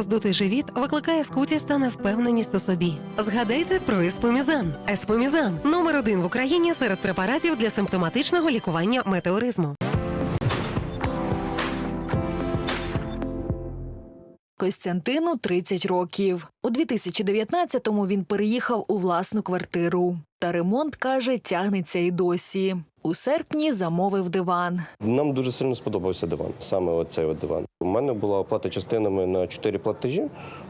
роздутий живіт викликає скутість та невпевненість у собі. Згадайте про еспомізан. Еспомізан номер один в Україні серед препаратів для симптоматичного лікування метеоризму. Костянтину 30 років. У 2019-му він переїхав у власну квартиру. Та ремонт, каже, тягнеться і досі. У серпні замовив диван. Нам дуже сильно сподобався диван, саме оцей от диван. У мене була оплата частинами на 4 платежі,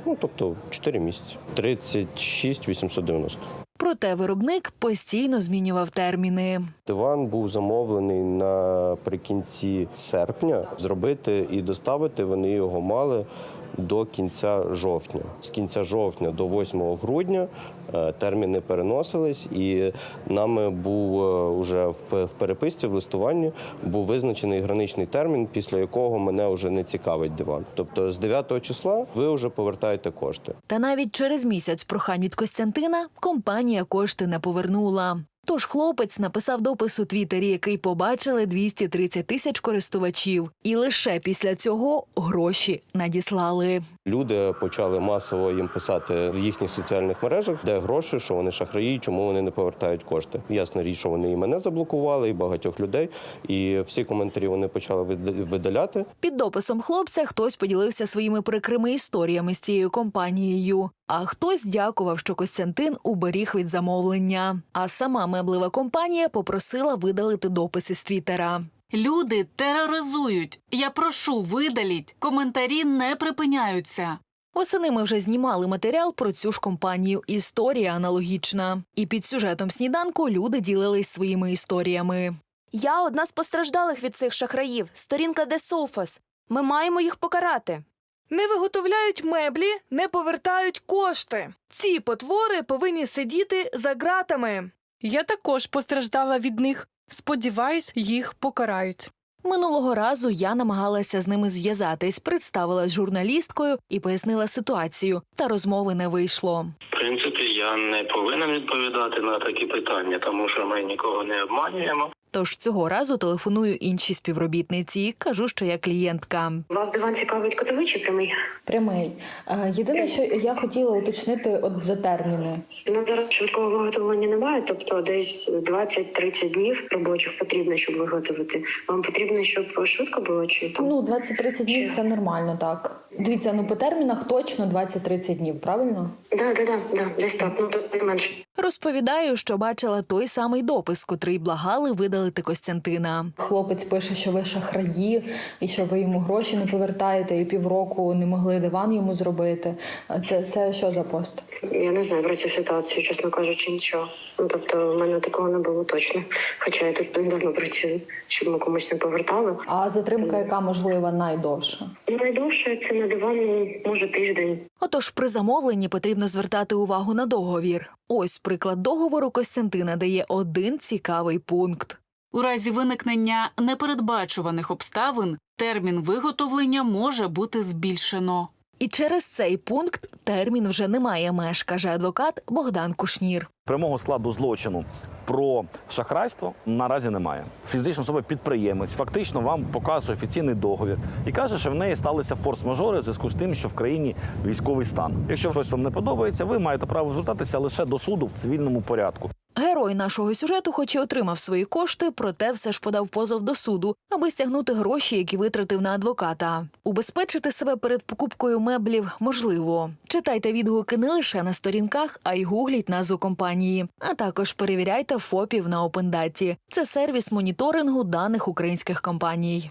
ну тобто 4 місяці. 36 890. Проте виробник постійно змінював терміни. Диван був замовлений наприкінці серпня. Зробити і доставити вони його мали до кінця жовтня. З кінця жовтня до 8 грудня е, терміни переносились, і нами був е, уже в переписці, в листуванні був визначений граничний термін, після якого мене вже не цікавить диван. Тобто з 9 числа ви вже повертаєте кошти. Та навіть через місяць прохань від Костянтина компанія кошти не повернула. Тож хлопець написав допис у Твіттері, який побачили 230 тисяч користувачів, і лише після цього гроші надіслали. Люди почали масово їм писати в їхніх соціальних мережах, де гроші, що вони шахраї, чому вони не повертають кошти. Ясна річ, що вони і мене заблокували, і багатьох людей. І всі коментарі вони почали вида- видаляти. Під дописом хлопця хтось поділився своїми прикрими історіями з цією компанією. А хтось дякував, що Костянтин уберіг від замовлення. А сама меблева компанія попросила видалити допис із Твіттера. Люди тероризують. Я прошу, видаліть. Коментарі не припиняються. Восени ми вже знімали матеріал про цю ж компанію. Історія аналогічна. І під сюжетом сніданку люди ділились своїми історіями. Я одна з постраждалих від цих шахраїв. Сторінка де Софас. Ми маємо їх покарати. Не виготовляють меблі, не повертають кошти. Ці потвори повинні сидіти за ґратами. Я також постраждала від них. Сподіваюсь, їх покарають. Минулого разу я намагалася з ними зв'язатись, представилась журналісткою і пояснила ситуацію. Та розмови не вийшло. В принципі, я не повинен відповідати на такі питання, тому що ми нікого не обманюємо. Тож цього разу телефоную іншій співробітниці. Кажу, що я клієнтка. Вас диван цікавить котовий чи прямий? Прямий. Е, Єдине, що я хотіла уточнити от за терміни. Ну зараз швидкого виготовлення немає, тобто десь 20-30 днів робочих потрібно, щоб виготовити. Вам потрібно, щоб швидко було чи там? Ну, 20-30 днів це нормально, так. Дивіться, ну по термінах точно 20-30 днів, правильно? да, да, да, да, десь так, ну тут не менше. Розповідаю, що бачила той самий допис, котрий благали видалити Костянтина. Хлопець пише, що ви шахраї, і що ви йому гроші не повертаєте, і півроку не могли диван йому зробити. А Це, це що за пост? Я не знаю про цю ситуацію, чесно кажучи, нічого. Ну тобто, в мене такого не було точно. Хоча я тут давно працюю, щоб ми комусь не повертали. А затримка, яка можлива найдовша? Найдовше це на диван, ну, може тиждень. Отож, при замовленні потрібно звертати увагу на договір. Ось приклад договору Костянтина дає один цікавий пункт. У разі виникнення непередбачуваних обставин термін виготовлення може бути збільшено. І через цей пункт термін вже не має меж, каже адвокат Богдан Кушнір. Прямого складу злочину про шахрайство наразі немає. Фізична особа підприємець фактично вам показує офіційний договір і каже, що в неї сталися форс-мажори в зв'язку з тим, що в країні військовий стан. Якщо щось вам не подобається, ви маєте право звертатися лише до суду в цивільному порядку. Герой нашого сюжету, хоч і отримав свої кошти, проте все ж подав позов до суду, аби стягнути гроші, які витратив на адвоката. Убезпечити себе перед покупкою меблів можливо. Читайте відгуки не лише на сторінках, а й гугліть назву компанії. А також перевіряйте ФОПів на OpenData. Це сервіс моніторингу даних українських компаній.